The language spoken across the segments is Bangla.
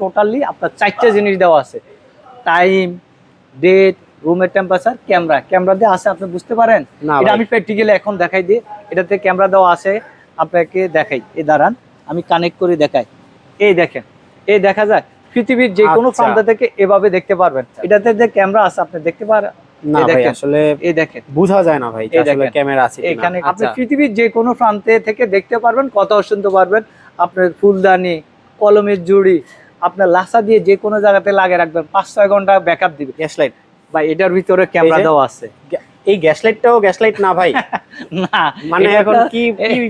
টোটালি আপনার চারটে জিনিস দেওয়া আছে। টাইম ডেট রুমের টেম্পারেচার ক্যামেরা ক্যামেরা দিয়ে আছে আপনি বুঝতে পারেন? এটা আমি প্র্যাকটিক্যালি এখন দেখাই দিই। এটাতে ক্যামেরা দেওয়া আছে আপনাকে দেখাই। এই দাঁড়ান আমি কানেক্ট করে দেখাই। এই দেখেন এই দেখা যায় পৃথিবীর যে কোনো আচ্ছা। প্রান্ত থেকে এভাবে দেখতে পারবেন। এটাতে যে ক্যামেরা আছে আপনি দেখতে পারেন এই দেখেন। আসলে এই দেখেন। বোঝা যায় না ভাই যে এই আসলে দেখেন। ক্যামেরা আছে এখানে আপনি আচ্ছা। পৃথিবীর যে কোনো প্রান্তে থেকে দেখতে পারবেন কথাও শুনতে পারবেন। আপনার ফুলদানি কলমের জুড়ি আপনার লাসা দিয়ে যে কোনো জায়গাতে লাগিয়ে রাখবেন পাঁচ ছয় ঘণ্টা ব্যাকআপ দিবে। গ্যাস লাইট বা এটার ভিতরে ক্যামেরা দেওয়া আছে। এই গ্যাস লাইটটাও গ্যাস লাইট না ভাই। না মানে এখন কি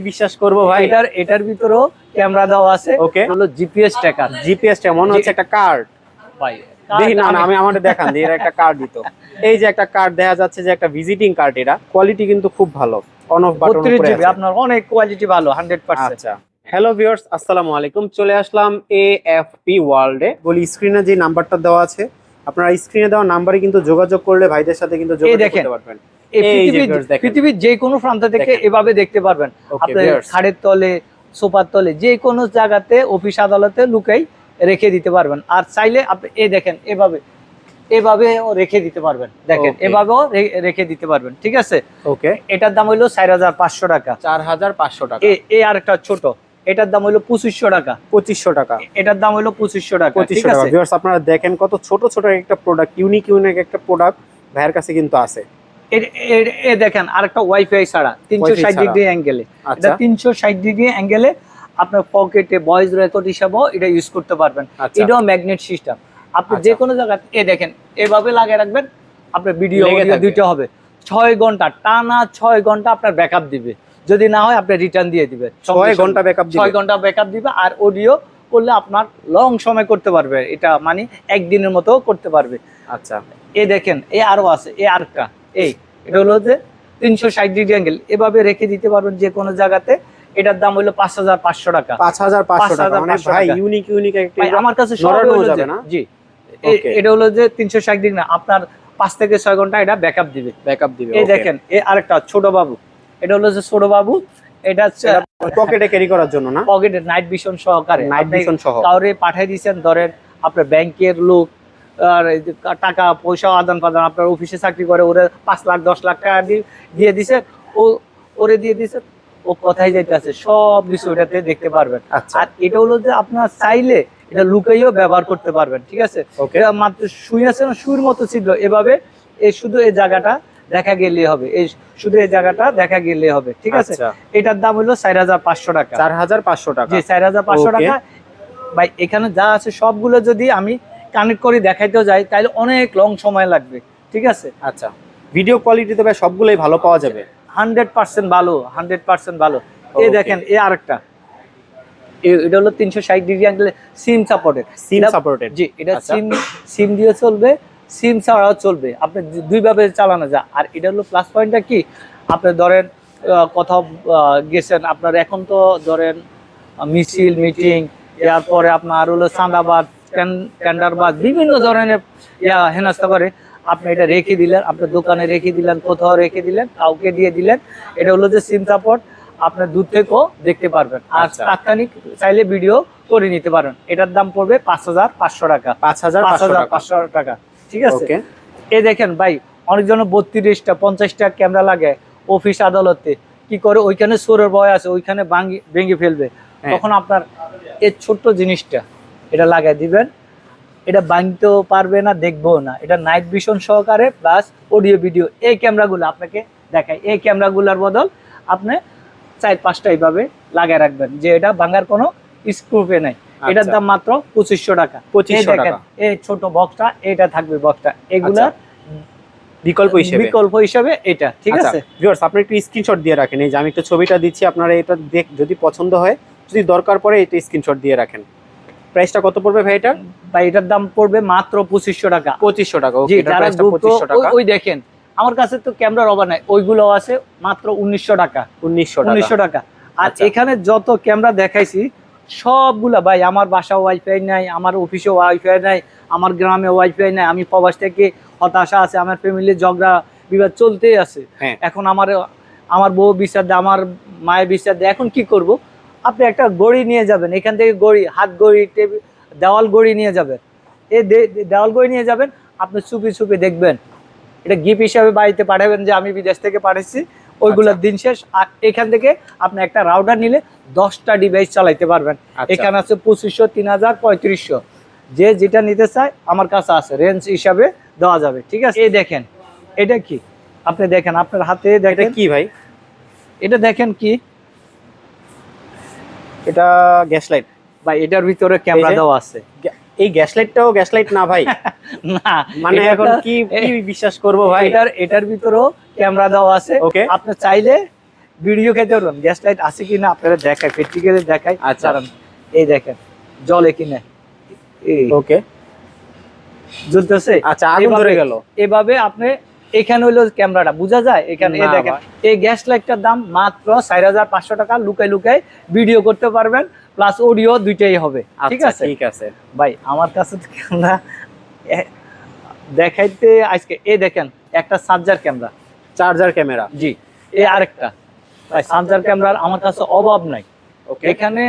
বিশ্বাস করব ভাই? এটার এটার ভিতরেও ক্যামেরা দেওয়া আছে। ওকে হলো জিপিএস ট্র্যাকার জিপিএস টা মনে হচ্ছে একটা কার্ড ভাই দেখি না না আমি আমাদের দেখান দিয়ে একটা কার্ড দিত। এই যে একটা কার্ড দেখা যাচ্ছে যে একটা ভিজিটিং কার্ড এটা। কোয়ালিটি কিন্তু খুব ভালো। অন অফ বাটন উপরে আপনার অনেক কোয়ালিটি ভালো হান্ড্রেড পার্সেন্ট আচ্ছা। হ্যালো ভিউয়ার্স আসসালামু আলাইকুম। চলে আসলাম এএফপি ওয়ার্ল্ডে বলি স্ক্রিনে যে নাম্বারটা দেওয়া আছে আপনারা স্ক্রিনে দেওয়া নাম্বারে কিন্তু যোগাযোগ করলে ভাইদের সাথে কিন্তু যোগাযোগ করতে পারবেন। পৃথিবীর যে কোনো প্রান্ত থেকে এভাবে দেখতে পারবেন। আপনার খাড়ের তলে সোফার তলে যে কোনো জায়গাতে অফিস আদালতে লুকাই রেখে দিতে পারবেন। আর চাইলে আপনি এ দেখেন এভাবে এভাবেও রেখে দিতে পারবেন। দেখেন এভাবেও রেখে দিতে পারবেন ঠিক আছে? ওকে এটার দাম হইল চার হাজার পাঁচশো টাকা। চার হাজার পাঁচশো টাকা। এ এ আর একটা ছোট। এটার দাম হইল পঁচিশশো টাকা। পঁচিশশো টাকা। এটার দাম হলো পঁচিশশো টাকা ঠিক পঁচিশশো টাকা। ভিউয়ার্স আপনারা দেখেন কত ছোট ছোট একটা প্রোডাক্ট ইউনিক ইউনিক একটা প্রোডাক্ট ভাইয়ের কাছে কিন্তু আছে। এ- দেখেন আরেকটা ওয়াইফাই ছাড়া তিনশো ষাট ডিগ্রি অ্যাঙ্গেলে আচ্ছা এটা তিনশো ষাট ডিগ্রি অ্যাঙ্গেলে আপনার পকেটে ভয়েস রেকর্ড হিসাবেও এটা ইউজ করতে পারবেন। আচ্ছা। এটাও ম্যাগনেট সিস্টেম আপনি আচ্ছা। যে কোনো জায়গায় এ দেখেন এভাবে লাগিয়ে রাখবেন আপনার ভিডিও। দুইটা হবে। ছয় ঘণ্টা টানা ছয় ঘণ্টা আপনার ব্যাকআপ দিবে। যদি না হয় আপনি রিটার্ন দিয়ে দিবেন। ছয় ঘণ্টা ব্যাকআপ ছয় ঘণ্টা ব্যাকআপ দিবে আর অডিও করলে আপনার লং সময় করতে পারবে। এটা মানে একদিনের মতো করতে পারবে। আচ্ছা। এ দেখেন এ আরও আছে এ আরেকটা। এই এটা হলো যে তিনশো ষাট ডিগ্রি অ্যাঙ্গেল এভাবে রেখে দিতে পারবেন যে কোনো জায়গাতে। এটার দাম হলো পাঁচ হাজার পাঁচশো টাকা। পাঁচ হাজার পাঁচশো টাকা। মানে ভাই ইউনিক ইউনিক একটা আমার কাছে নড়ানো হলো যাবে না? জি। এটা হলো যে তিনশো ষাট ডিগ্রি না আপনার পাঁচ থেকে ছয় ঘণ্টা এটা ব্যাকআপ দিবে। ব্যাকআপ দিবে এই দেখেন এ আরেকটা ছোট বাবু। এটা হলো যে ছোট বাবু। এটা পকেটে ক্যারি করার জন্য না? পকেটে নাইট ভিশন সহকারে। নাইট ভিশন সহ। কাউরে পাঠিয়ে দিয়েছেন ধরেন আপনার ব্যাংকের লোক আর টাকা পয়সা আদান প্রদান আপনার অফিসে চাকরি করে ওরা পাঁচ লাখ দশ লাখ টাকা দিয়ে দিছে ও ওরে দিয়ে দিছে ও কোথায় যাইতেছে সব কিছু ওটাতে দেখতে পারবেন। আচ্ছা। আর এটা হলো যে আপনার চাইলে এটা লুকাইও ব্যবহার করতে পারবেন ঠিক আছে? ওকে এটা মাত্র সুই আছে না সুইর মতো ছিল এভাবে এই শুধু এই জায়গাটা দেখা গেলে হবে। এই শুধু এই জায়গাটা দেখা গেলে হবে ঠিক আছে? আচ্ছা। এটার দাম হলো চার হাজার পাঁচশো টাকা। চার হাজার পাঁচশো টাকা। জি চার হাজার পাঁচশো টাকা। ভাই এখানে যা আছে সবগুলো যদি আমি কানেক্ট করে দেখাইতেও যাই তাহলে অনেক লং সময় লাগবে ঠিক আছে? আচ্ছা। ভিডিও কোয়ালিটি তো ভাই সবগুলোই ভালো পাওয়া যাবে? হান্ড্রেড পার্সেন্ট ভালো হান্ড্রেড পার্সেন্ট ভালো। এই দেখেন এ আরেকটা। এটা হলো তিনশো ষাট ডিগ্রি অ্যাঙ্গেলে সিম সাপোর্টেড সিম সাপোর্টেড জি এটা আচ্ছা। সিম সিম দিয়ে চলবে। সিম ছাড়াও চলবে। আপনি দুইভাবে চালানো যায়। আর এটা হলো প্লাস পয়েন্টটা কি? আপনি ধরেন কোথাও গেছেন আপনার এখন তো ধরেন মিছিল মিটিং এরপরে আপনার হলো চাঁদাবাদ টেন্ডারবাদ বিভিন্ন ধরনের ইয়া হেনাস্তা করে। আপনি এটা রেখে দিলেন আপনার দোকানে রেখে দিলেন কোথাও রেখে দিলেন কাউকে দিয়ে দিলেন। এটা হলো যে সিম সাপোর্ট আপনার দূর থেকেও দেখতে পারবেন। আর আচ্ছা। তাৎক্ষণিক চাইলে ভিডিও করে নিতে পারেন। এটার দাম পড়বে পাঁচ হাজার পাঁচশো টাকা। পাঁচ হাজার পাঁচশো টাকা। ঠিক আছে? ওকে এ দেখেন ভাই অনেকজন বত্রিশটা পঞ্চাশটা ক্যামেরা লাগে অফিস আদালতে। কি করে? ওইখানে সোরের ভয় আছে ওইখানে ভাঙি ভেঙে ফেলবে। হ্যাঁ। তখন আপনার এই ছোট্ট জিনিসটা এটা লাগাই দিবেন। এটা ভাঙতেও পারবে না দেখব না। এটা নাইট ভিশন সহকারে প্লাস অডিও ভিডিও এই ক্যামেরাগুলো আপনাকে দেখায় এই ক্যামেরাগুলোর বদল আপনি চার পাঁচটা এইভাবে লাগাই রাখবেন যে এটা ভাঙার কোনো স্ক্রুপে নাই। এটার আচ্ছা। দাম মাত্র পঁচিশশো টাকা। 2500 দেখেন, টাকা। এই ছোট বক্সটা এটা থাকবে বক্সটা এগুলা আচ্ছা, বিকল্প হিসেবে। বিকল্প হিসাবে এটা ঠিক আচ্ছা আছে? ভিউয়ার্স আপনি একটু স্ক্রিনশট দিয়ে রাখেন। এই যে আমি একটু ছবিটা দিচ্ছি আপনারা এটা দেখ যদি পছন্দ হয় যদি দরকার পড়ে এটা স্ক্রিনশট দিয়ে রাখেন। প্রাইসটা কত পড়বে ভাই এটা বা এটার দাম পড়বে মাত্র পঁচিশশো টাকা। পঁচিশশো টাকা ওকে এটা প্রাইসটা দ্রুত পঁচিশশো ওই- টাকা। ওই দেখেন আমার কাছে তো ক্যামেরার অভাব নাই ওইগুলো আছে মাত্র উনিশশো টাকা। উনিশশো টাকা। উনিশশো টাকা। আর। এখানে যত ক্যামেরা দেখাইছি সবগুলা ভাই আমার বাসা ওয়াইফাই নাই আমার অফিসে ওয়াইফাই নাই আমার গ্রামে ওয়াইফাই নাই আমি প্রবাস থেকে হতাশা আছে আমার ফ্যামিলির ঝগড়া বিবাদ চলতেই আছে। হ্যাঁ। এখন আমার আমার বউ দেয় আমার মায়ের দেয় এখন কি করব? আপনি একটা গড়ি নিয়ে যাবেন এখান থেকে গড়ি হাত গড়ি টেবিল দেওয়াল গড়ি নিয়ে যাবেন। এই দে- দেওয়াল গড়ি নিয়ে যাবেন আপনি চুপি চুপি দেখবেন। এটা গিফট হিসাবে বাড়িতে পাঠাবেন যে আমি বিদেশ থেকে পাঠাচ্ছি ওইগুলোর দিন শেষ। আর এখান থেকে আপনি একটা রাউডার নিলে দশটা ডিভাইস চালাইতে পারবেন। আচ্ছা। এখানে আছে পঁচিশশো তিন হাজার পঁয়ত্রিশশো। যে যেটা নিতে চায় আমার কাছে আছে রেঞ্জ হিসাবে দেওয়া যাবে ঠিক আছে? এই দেখেন এটা কি? আপনি দেখেন আপনার হাতে দেখেন। কি ভাই? এটা দেখেন কি? এটা গ্যাস লাইট বা এটার ভিতরে ক্যামেরা দেওয়া আছে। এই গ্যাস লাইটটাও গ্যাস লাইট না ভাই? না মানে এখন কি বিশ্বাস করব ভাই? এটার এটার ভিতরেও ক্যামেরা দেওয়া আছে। ওকে আপনি চাইলে ভিডিও খেতে পারবেন। গ্যাস লাইট আছে কিনা আপনারা দেখায় প্র্যাকটিক্যালি দেখায়। আচ্ছা। এই দেখেন জলে কিনে। ওকে জ্বলতেছে। আচ্ছা আগুন ধরে গেল। এভাবে আপনি এখানে হইল ক্যামেরাটা বোঝা যায়? এখানে এই দেখেন এই গ্যাস লাইটটার দাম মাত্র চার হাজার পাঁচশো টাকা। লুকাই লুকাই ভিডিও করতে পারবেন। প্লাস অডিও দুইটাই হবে। ঠিক আচ্ছা আছে? ঠিক আছে। ভাই আমার কাছে তো ক্যামেরা দেখাইতে আজকে এই দেখেন একটা চার্জার ক্যামেরা। চার্জার ক্যামেরা জি এই আরেকটা। চার্জার ক্যামেরার আমার কাছে অভাব নাই। ওকে এখানে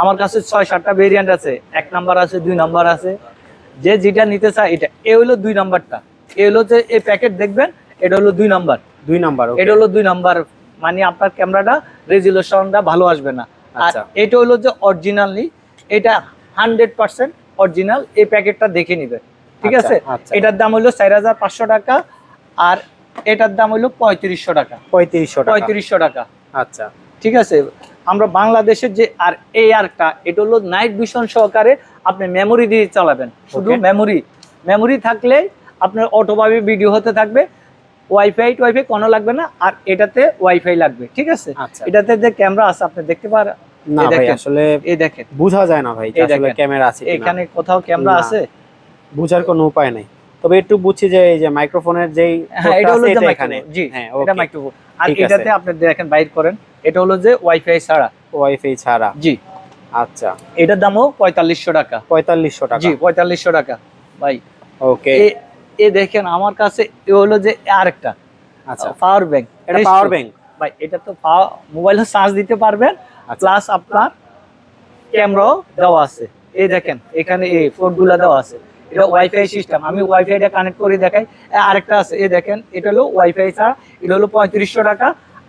আমার কাছে ছয় সাতটা ভেরিয়েন্ট আছে। এক নাম্বার আছে দুই নাম্বার আছে। যে যেটা নিতে চায় এটা এ হলো দুই নাম্বারটা এ হলো যে এই প্যাকেট দেখবেন এটা হলো দুই নাম্বার দুই নাম্বার এটা হলো দুই নাম্বার মানে আপনার ক্যামেরাটা রেজুলেশনটা ভালো আসবে না। আচ্ছা। এটা হলো যে অরিজিনালি এটা হান্ড্রেড পার্সেন্ট অরিজিনাল এই প্যাকেটটা দেখে নিবে। ঠিক আচ্ছা, আছে? আচ্ছা। এটার দাম হলো চার হাজার পাঁচশো টাকা। আর এটার দাম হলো পঁয়ত্রিশশো টাকা। পঁয়ত্রিশশো টাকা। পঁয়ত্রিশশো টাকা। আচ্ছা। ঠিক আছে? আমরা বাংলাদেশের যে আর এই আরটা এটা হলো নাইট ভিশন সহকারে আপনি মেমোরি দিয়ে চালাবেন। শুধু মেমোরি। মেমোরি থাকলে আপনার অটোভাবে ভিডিও হতে থাকবে। ওয়াইফাই ওয়াইফাই কোনো লাগবে না আর এটাতে ওয়াইফাই লাগবে। ঠিক আছে? আচ্ছা। এটাতে যে ক্যামেরা আছে আপনি দেখতে পারেন না ভাই আসলে এই দেখেন। বোঝা যায় না ভাই আসলে ক্যামেরা আছে এখানে কোথাও ক্যামেরা আছে? বুঝার কোনো উপায় নাই। তবে একটু বুঝছি যে এই যে মাইক্রোফোনের যেই হ্যাঁ এটা হলো যে এখানে। জি হ্যাঁ এটা মাইক্রোফোন আর এটাতে আপনি দেখেন বাইর করেন এটা হলো যে ওয়াইফাই ছাড়া। ওয়াইফাই ছাড়া। জি। আচ্ছা। এটার দামও পঁয়তাল্লিশশো টাকা। পঁয়তাল্লিশশো টাকা। জি পঁয়তাল্লিশশো টাকা ভাই। ওকে এ দেখেন আমার কাছে এ হলো যে আরেকটা। আচ্ছা। পাওয়ার ব্যাংক এটা পাওয়ার ব্যাংক ভাই এটা তো মোবাইলে চার্জ দিতে পারবেন আচ্ছা। প্লাস আপনার ক্যামেরাও দেওয়া আছে। এই দেখেন এখানে এই ফোনগুলো দেওয়া আছে। এটা ওয়াইফাই সিস্টেম আমি ওয়াইফাইটা কানেক্ট করে দেখাই। আরেকটা আছে এই দেখেন এটা হলো ওয়াইফাই ছাড়া এটা হলো পঁয়ত্রিশশো টাকা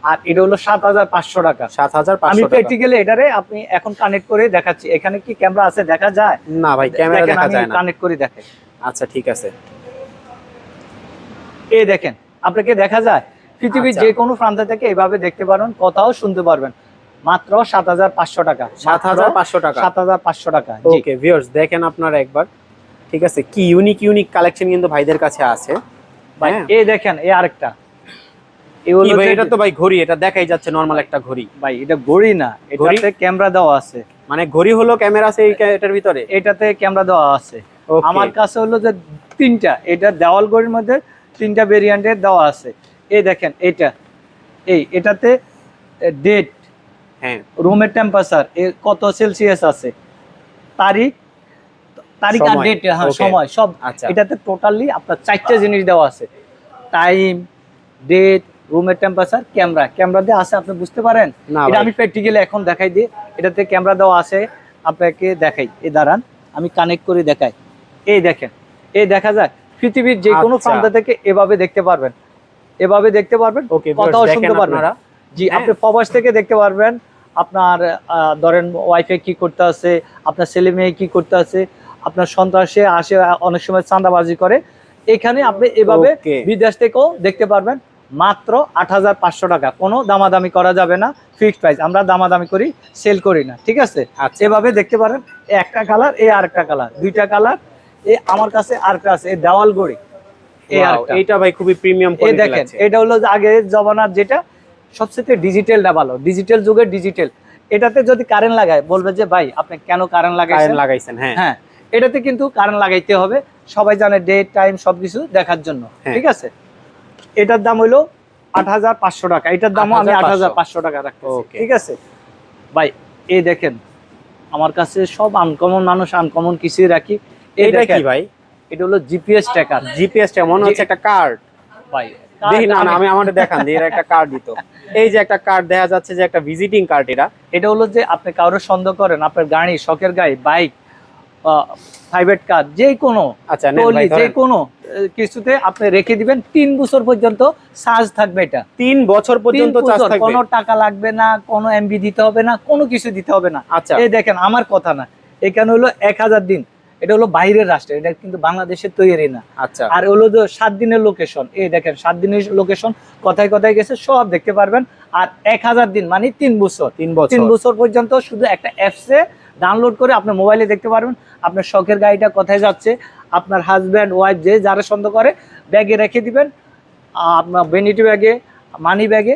আর এটা হলো সাত হাজার পাঁচশো টাকা। সাত হাজার আমি প্র্যাকটিক্যালি এটারে আপনি এখন কানেক্ট করে দেখাচ্ছি। এখানে কি ক্যামেরা আছে? দেখা যায়? না ভাই ক্যামেরা দেখা যায় না। কানেক্ট করে দেখাই। আচ্ছা ঠিক আছে। এই দেখেন আপনাকে দেখা যায়? পৃথিবীর আচ্ছা। যে কোনো প্রান্ত থেকে এভাবে দেখতে পারবেন কথাও শুনতে পারবেন। মাত্র সাত হাজার পাঁচশো টাকা। সাত হাজার পাঁচশো টাকা। সাত হাজার পাঁচশো টাকা ওকে ভিউয়ার্স দেখেন আপনারা একবার। ঠিক আছে? কি ইউনিক ইউনিক কালেকশন কিন্তু ভাইদের কাছে আছে। ভাই হ্যাঁ। এই দেখেন এই আরেকটা। এই হলো ভাই এটা তো ভাই ঘড়ি এটা দেখাই যাচ্ছে নরমাল একটা ঘড়ি। ভাই এটা ঘড়ি না? এটাতে ক্যামেরা দেওয়া আছে। মানে ঘড়ি হলো ক্যামেরা আছে এটার ভিতরে? এটাতে ক্যামেরা দেওয়া আছে। আমার কাছে হলো যে তিনটা এটা দেওয়াল ঘড়ির মধ্যে তিনটা ভেরিয়েন্টের দেওয়া আছে। এই দেখেন এটা। এই এটাতে ডেট হ্যাঁ। রুমের টেম্পারেচার কত সেলসিয়াস আছে? তারিখ তারিখ আর ডেট হ্যাঁ সময় সব। আচ্ছা। এটাতে টোটালি আপনার চারটে জিনিস দেওয়া আছে। টাইম ডেট রুমের টেম্পারেচার ক্যামেরা ক্যামেরা দিয়ে আছে আপনি বুঝতে পারেন? এটা আমি প্র্যাকটিক্যালি এখন দেখাই দিই। এটাতে ক্যামেরা দেওয়া আছে আপনাকে দেখাই। এই দাঁড়ান আমি কানেক্ট করে দেখাই। এই দেখেন এই দেখা যায় পৃথিবীর যে কোনো আচ্ছা। প্রান্ত থেকে এভাবে দেখতে পারবেন। এভাবে দেখতে পারবেন কথাও শুনতে পারবেন। আপনারা। জি হ্যাঁ। আপনি প্রবাস থেকে দেখতে পারবেন। আপনার ধরেন ওয়াইফাই কি করতে আছে আপনার ছেলে মেয়ে কি করতে আছে। আপনার সন্ত্রাসে আসে অনেক সময় চাঁদাবাজি করে। এখানে আপনি এভাবে বিদেশ থেকেও দেখতে পারবেন মাত্র আট হাজার পাঁচশো টাকা। কোনো দামাদামি করা যাবে না ফিক্সড প্রাইস আমরা দামাদামি করি সেল করি না ঠিক আছে? আচ্ছা। এভাবে দেখতে পারেন একটা কালার এই আরেকটা কালার দুইটা কালার এই আমার কাছে আরেকটা আছে এই দেওয়াল গড়ি। এইটা ভাই খুবই প্রিমিয়াম দেখেন এটা হলো যে আগের জমানার যেটা সবচেয়ে ডিজিটালটা ভালো। ডিজিটাল যুগের ডিজিটাল এটাতে যদি কারেন্ট লাগায় বলবে যে ভাই আপনি কেন কারেন্ট লাগাইছেন? লাগাইছেন হ্যাঁ। হ্যাঁ এটাতে কিন্তু কারেন্ট লাগাইতে হবে। সবাই জানে ডেট টাইম সবকিছু দেখার জন্য। হ্যাঁ। ঠিক আছে? এটার দাম হলো আট হাজার পাঁচশো টাকা। এটার দামও আমি আট হাজার পাঁচশো টাকা Okay. ঠিক আছে? ভাই এই দেখেন আমার কাছে সব আনকমন মানুষ আনকমন কিছুই রাখি। এটা কি ভাই? এটা হলো জিপিএস ট্র্যাকার জিপিএস মনে হচ্ছে একটা কার্ড ভাই দেখি না আমি আমাদের দেখান দিয়ে একটা কার্ড দিত। এই যে একটা কার্ড দেখা যাচ্ছে যে একটা ভিজিটিং কার্ড এটা। এটা হলো যে আপনি কারোর সন্দেহ করেন আপনার গাড়ি শখের গাড়ি বাইক যে কোনো আচ্ছা টলি যে কোনো কিছুতে আপনি রেখে দিবেন। তিন বছর পর্যন্ত চার্জ থাকবে এটা। তিন বছর পর্যন্ত চার্জ বছর, থাকবে। কোনো টাকা লাগবে না কোনো এমবি দিতে হবে না কোনো কিছু দিতে হবে না। আচ্ছা। এই দেখেন আমার কথা না। এখানে হলো এক হাজার দিন। এটা হলো বাইরের রাষ্ট্র এটা কিন্তু বাংলাদেশের তৈরি না। আচ্ছা। আর হলো যে সাত দিনের লোকেশন এই দেখেন সাত দিনের লোকেশন কথায় কথায় গেছে সব দেখতে পারবেন। আর এক হাজার দিন মানে তিন বছর। তিন বছর। পর্যন্ত শুধু একটা অ্যাপসে ডাউনলোড করে আপনার মোবাইলে দেখতে পারবেন আপনার শখের গাড়িটা কোথায় যাচ্ছে আপনার হাজব্যান্ড ওয়াইফ যে যারা সন্দেহ করে ব্যাগে রেখে দিবেন আপনার বেনিটি ব্যাগে মানি ব্যাগে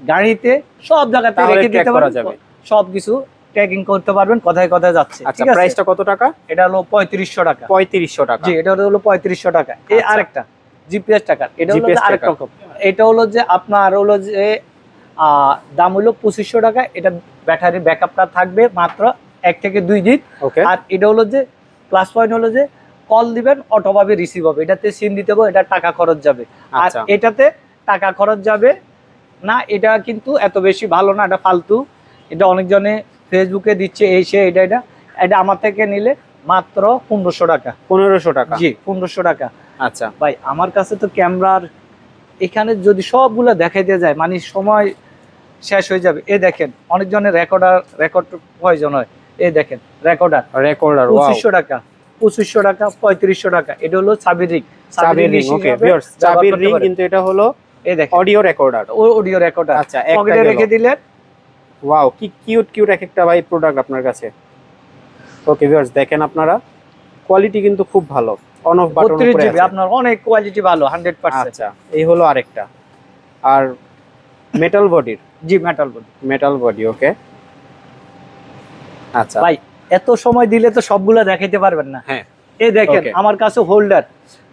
গাড়িতে সব জায়গাতে রেখে দিতে পারবেন সব কিছু ট্র্যাকিং করতে পারবেন কোথায় কোথায় যাচ্ছে আচ্ছা ঠিক আছে? প্রাইসটা কত টাকা? এটা হলো পঁয়ত্রিশশো টাকা। পঁয়ত্রিশশো টাকা। জি এটা হলো পঁয়ত্রিশশো টাকা। এই আচ্ছা। আরেকটা জিপিএস টাকা এটা হলো GPS যে আরেক রকম। এটা হলো যে আপনার হলো যে আহ, দাম হলো পঁচিশশো টাকা এটা ব্যাটারি ব্যাকআপটা থাকবে মাত্র এক থেকে দুই দিন ওকে আর এটা হলো যে প্লাস পয়েন্ট হলো যে কল দিবেন অটোভাবে রিসিভ হবে। এটাতে সিম দিতে হবে এটা টাকা খরচ যাবে। আর আচ্ছা। এটাতে টাকা খরচ যাবে না এটা কিন্তু এত বেশি ভালো না এটা ফালতু। এটা অনেকজনে ফেসবুকে দিচ্ছে এই সে এটা এটা। এটা আমার থেকে নিলে মাত্র পনেরোশো টাকা। পনেরোশো টাকা। জি পনেরোশো টাকা। আচ্ছা। ভাই আমার কাছে তো ক্যামেরার এখানে যদি সবগুলো দেখাই দেখাইতে যায় মানে সময় শেষ হয়ে যাবে। এ দেখেন অনেকজনের রেকর্ডার রেকর্ড প্রয়োজন হয়। এই দেখেন রেকর্ডার রেকর্ডার পঁচিশশো টাকা পঁচিশশো টাকা পঁয়ত্রিশশো টাকা। এটা হলো চাবির রিং চাবির রিং ওকে চাবির রিং কিন্তু এটা হলো এই দেখেন। অডিও রেকর্ডার অডিও রেকর্ডার আচ্ছা পকেটে রেখে দিলেন। ওয়াও কি কিউট কিউট এক একটা ভাই প্রোডাক্ট আপনার কাছে। ওকে ভিউয়ার্স দেখেন আপনারা। কোয়ালিটি কিন্তু খুব ভালো। অন অফ বাটন উপরে আছে। আপনার অনেক কোয়ালিটি ভালো হান্ড্রেড পার্সেন্ট আচ্ছা এই হলো আরেকটা। আর মেটাল বডির জি মেটাল বল মেটাল বডি ওকে আচ্ছা। ভাই এত সময় দিলে তো সবগুলা দেখাইতে পারবেন না। হ্যাঁ। এই দেখেন আমার কাছে হোল্ডার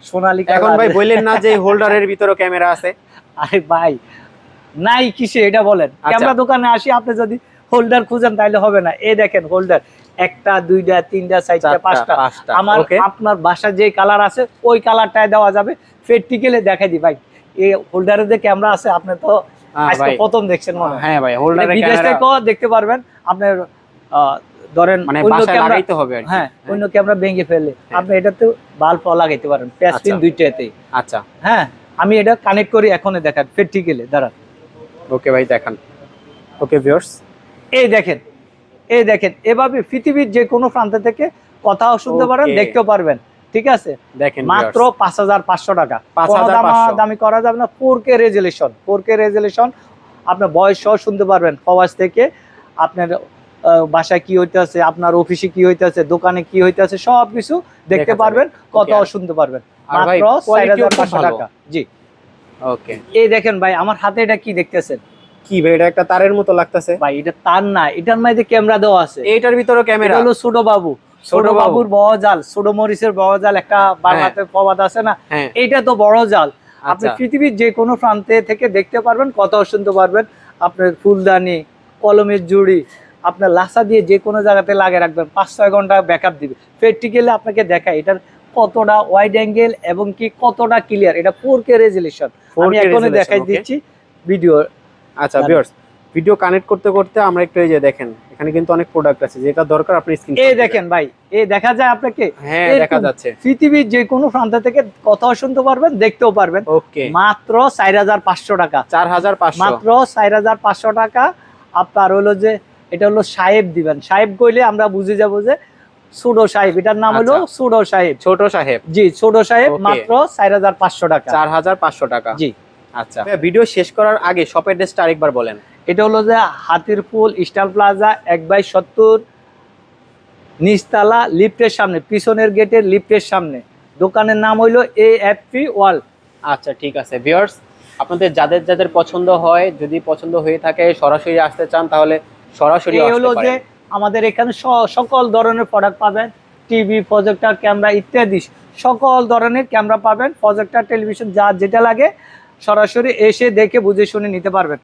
সোনালী এখন। ভাই বললেন না যে হোল্ডারের ভিতরে ক্যামেরা আছে। আরে ভাই নাই কিসে এটা বলেন। আচ্ছা। ক্যামেরা দোকানে আসি আপনি যদি হোল্ডার খুঁজেন তাহলে হবে না। এই দেখেন হোল্ডার একটা দুইটা তিনটা চারটা পাঁচটা। আমার আপনার বাসায় যে কালার আছে ওই কালারটাই দেওয়া যাবে। প্র্যাকটিক্যালে দেখাই দি ভাই। এই হোল্ডারের যে ক্যামেরা আছে আপনি তো আজকে প্রথম দেখছেন মনে হয়। হ্যাঁ ভাই এটা হোল্ডারের ক্যামেরা দেখতে পারবেন। আপনার ধরেন অন্য ক্যামেরা হবে হ্যাঁ অন্য ক্যামেরা ভেঙে ফেলে। আপনি এটাতে বাল্ব লাগাইতে পারেন প্যাসপিন। আচ্ছা। হ্যাঁ আমি এটা কানেক্ট করি এখনই দেখান প্র্যাকটিক্যালে দাঁড়া ওকে ভাই দেখান। ওকে ভিউয়ার্স এই দেখেন এই দেখেন এভাবে পৃথিবীর যে কোনো প্রান্ত থেকে কথাও শুনতে পারেন. দেখতেও পারবেন ঠিক আছে? দেখেন মাত্র পাঁচ হাজার পাঁচশো টাকা। 5,500 দামি করা যাবে না four K resolution four K resolution আপনার বয়স সহ শুনতে পারবেন প্রবাস থেকে আপনার বাসায় কি হইতেছে আপনার অফিসে কি হইতেছে দোকানে কি হইতেছে সব কিছু দেখতে পারবেন। কথাও শুনতে পারবেন। মাত্র চার হাজার পাঁচশো টাকা। জি। ওকে এই দেখেন ভাই আমার হাতে এটা কি দেখতেছেন? কি ভাই এটা একটা তারের মতো লাগতেছে। ভাই এটা তার না এটার মধ্যে ক্যামেরা দেওয়া আছে। এইটার ভিতরে ক্যামেরা। হলো ছোট বাবু। ছোট বাবুর বড় জাল ছোট মরিচের বড় জাল একটা বাংলাতে প্রবাদ আছে না? এটা তো বড় জাল। আপনি আচ্ছা। পৃথিবীর যে কোনো প্রান্তে থেকে দেখতে পারবেন কথাও শুনতে পারবেন। আপনার ফুলদানি কলমের জুড়ি আপনার লাসা দিয়ে যে কোনো জায়গাতে লাগে রাখবেন পাঁচ ছয় ঘণ্টা ব্যাকআপ দিবে। প্র্যাকটিক্যালি আপনাকে দেখায় এটার কতটা ওয়াইড অ্যাঙ্গেল এবং কি কতটা ক্লিয়ার এটা ফোর কে রেজুলেশন 4K আমি এখনই দেখাই দিচ্ছি ভিডিও আচ্ছা। ভিউয়ার্স ভিডিও কানেক্ট করতে করতে আমরা একটু এই যে দেখেন এখানে কিন্তু অনেক প্রোডাক্ট আছে যেটা দরকার আপনি স্ক্রিন এই দেখেন ভাই এই দেখা যায় আপনাকে? হ্যাঁ দেখা যাচ্ছে। পৃথিবীর যে কোনো প্রান্ত থেকে কথাও শুনতে পারবেন দেখতেও পারবেন। ওকে মাত্র চার হাজার পাঁচশো টাকা। চার হাজার পাঁচশো। মাত্র চার হাজার পাঁচশো টাকা। আপনার হলো যে এটা হলো সাহেব দিবেন। সাহেব কইলে আমরা বুঝে যাব যে সুডো সাহেব। এটার নাম হলো আচ্ছা। সুডো সাহেব। ছোট সাহেব। জি সুডো সাহেব মাত্র চার হাজার পাঁচশো টাকা। চার হাজার পাঁচশো টাকা। জি। আচ্ছা। ভিডিও শেষ করার আগে শপের ড্রেসটা আরেকবার বলেন। এটা হলো যে হাতির ফুল স্টার প্লাজা এক বাই সত্তর নিচতলা লিফটের সামনে পিছনের গেটের লিফটের সামনে। দোকানের নাম হইল এ এফ পি ওয়াল। আচ্ছা ঠিক আছে। ভিউয়ার্স আপনাদের যাদের যাদের পছন্দ হয় যদি পছন্দ হয়ে থাকে সরাসরি আসতে চান তাহলে সরাসরি হলো যে আমাদের এখানে স- সকল ধরনের প্রোডাক্ট পাবেন। টিভি প্রজেক্টর ক্যামেরা ইত্যাদি সকল ধরনের ক্যামেরা পাবেন। প্রজেক্টর টেলিভিশন যা যেটা লাগে সরাসরি এসে দেখে বুঝে শুনে নিতে পারবেন।